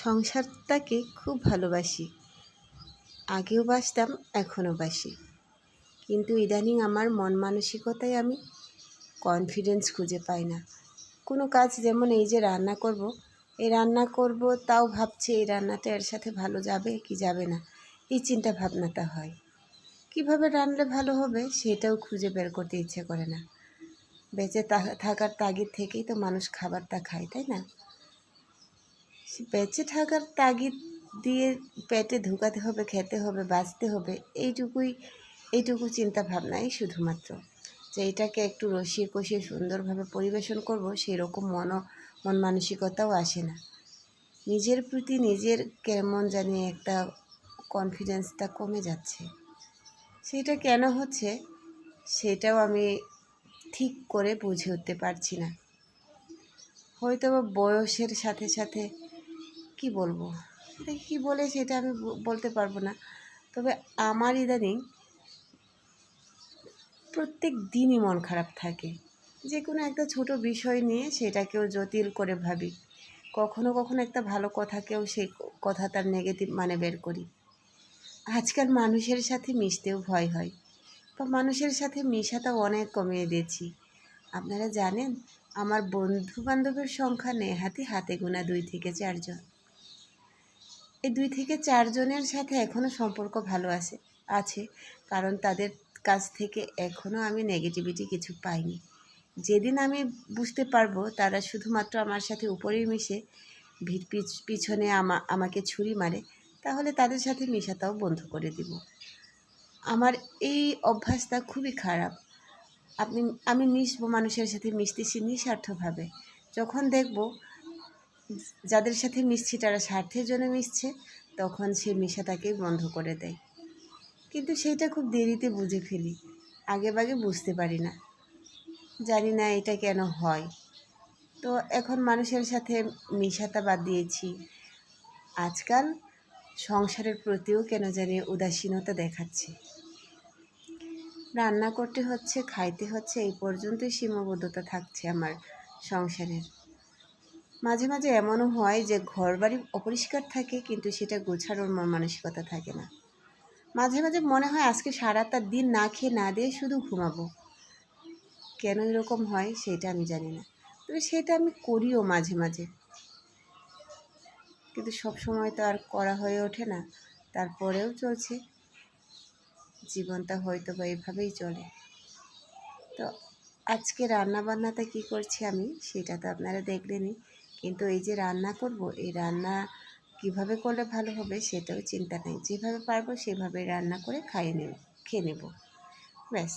সংসারটাকে খুব ভালোবাসি। আগেও বাসতাম এখনও বাসি কিন্তু ইদানিং আমার মন মানসিকতায় আমি কনফিডেন্স খুঁজে পাই না। কোনো কাজ যেমন এই যে রান্না করব, এই রান্না করব, তাও ভাবছি এই রান্নাটা এর সাথে ভালো যাবে কি যাবে না, এই চিন্তা ভাবনাটা হয়। কীভাবে রান্নালে ভালো হবে সেটাও খুঁজে বের করতে ইচ্ছে করে না। বেঁচে থাকার তাগিদ থেকেই তো মানুষ খাবারটা খায়, তাই না? বেঁচে থাকার তাগিদ দিয়ে পেটে ঢুকাতে হবে, খেতে হবে, বাঁচতে হবে, এইটুকুই, এইটুকু চিন্তা ভাবনাই শুধুমাত্র। যে এটাকে একটু রসিয়ে কষিয়ে সুন্দরভাবে পরিবেশন করব সেই রকম মন মন মানসিকতাও আসে না। নিজের প্রতি নিজের কেমন জানি একটা কনফিডেন্সটা কমে যাচ্ছে। সেটা কেন হচ্ছে, সেটাও আমি ঠিক করে বুঝে উঠতে পারছি না। হয়তো বয়সের সাথে সাথে কি বলব? এটা কী বলে সেটা আমি বলতে পারব না। তবে আমার ইদানিং প্রত্যেক দিনই মন খারাপ থাকে। যে কোনো একটা ছোট বিষয় নিয়ে সেটাকেও জটিল করে ভাবি। কখনো কখনো একটা ভালো কথাকেও সেই কথা তার নেগেটিভ মানে বের করি। আজকাল মানুষের সাথে মিশতেও ভয় হয়। বা মানুষের সাথে মিশাটা অনেক কমিয়ে দিয়েছি। আপনারা জানেন, আমার বন্ধু বান্ধবের সংখ্যা নেহাতি হাতে গোনা দুই থেকে চারজন। এই দুই থেকে চারজনের সাথে এখনও সম্পর্ক ভালো আছে আছে। কারণ তাদের কাছ থেকে এখনও আমি নেগেটিভিটি কিছু পাইনি। যেদিন আমি বুঝতে পারব তারা শুধুমাত্র আমার সাথে উপরেই মিশে, ভিড় পিছ- পিছনে আমা, আমাকে ছুরি মারে, তাহলে তাদের সাথে মেশাটাও বন্ধ করে দিব। আমার এই অভ্যাসটা খুবই খারাপ। আপনি, আমি মিশবো মানুষের সাথে মিশতেছি নিঃস্বার্থভাবে। যখন দেখব যাদের সাথে মিশছি তারা স্বার্থের জন্য মিশছে, তখন সে মিশাটাকেই বন্ধ করে দেয়। কিন্তু সেইটা খুব দেরিতে বুঝে ফেলি, আগে বাগে বুঝতে পারি না। জানি না এটা কেন হয়। তো এখন মানুষের সাথে মিশাটা বাদ দিয়েছি। আজকাল সংসারের প্রতিও কেন জানি উদাসীনতা দেখাচ্ছে। রান্না করতে হচ্ছে, খাইতে হচ্ছে, এই পর্যন্তই সীমাবদ্ধতা থাকছে আমার সংসারের। মাঝে মাঝে এমনও হয় যে ঘর বাড়ি অপরিষ্কার থাকে, কিন্তু সেটা গোছানোর মন মানসিকতা থাকে না। মাঝে মাঝে মনে হয় আজকে সারাটা দিন না খেয়ে না দিয়ে শুধু ঘুমাবো। কেন এরকম হয় সেটা আমি জানি না। তবে সেটা আমি করিও মাঝে মাঝে। কিন্তু সব সময় তো আর করা হয়ে ওঠে না। তারপরেও চলছে। জীবনটা হয়তো বা এভাবেই চলে। তো আজকে রান্না বান্নাটা কী করছি আমি, সেটা তো আপনারা দেখলেনই। কিন্তু এই যে রান্না করব, এই রান্না কীভাবে করলে ভালো হবে সেটাও চিন্তা নেই। যেভাবে পারব সেভাবে রান্না করে খাইয়ে নেব, খেয়ে নেব। ব্যাস।